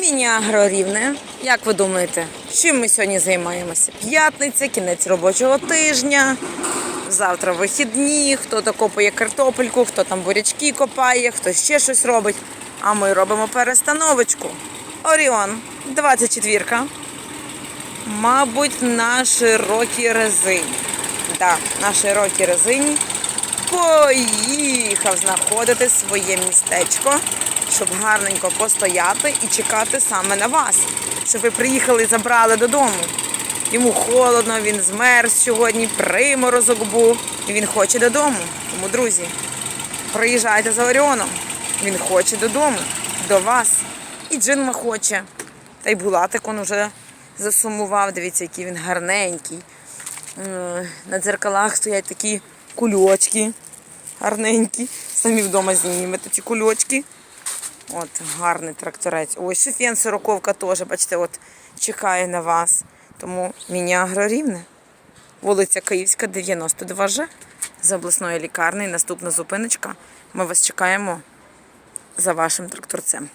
Міні-агро рівне. Як ви думаєте, чим ми сьогодні займаємося? П'ятниця, кінець робочого тижня. Завтра вихідні, хто-то копає картопельку, хто там бурячки копає, хто ще щось робить. А ми робимо перестановочку. Оріон, 24. Мабуть, на широкій резині. Так, на широкій резині поїхав знаходити своє містечко, щоб гарненько постояти і чекати саме на вас. Щоб ви приїхали і забрали додому. Йому холодно, він змерз сьогодні, приморозок був, і він хоче додому. Тому, друзі, приїжджайте за Оріоном. Він хоче додому, до вас. І Джинма хоче. Та й Булатик он уже засумував. Дивіться, який він гарненький. Е, На дзеркалах стоять такі кульочки гарненькі. Самі вдома знімете ці кульочки. От гарний тракторець. Ой, шифен сороковка теж, бачите, от чекає на вас. Тому міні агрорівне. Вулиця Київська, 92 Ж. З обласної лікарні. Наступна зупиночка. Ми вас чекаємо за вашим тракторцем.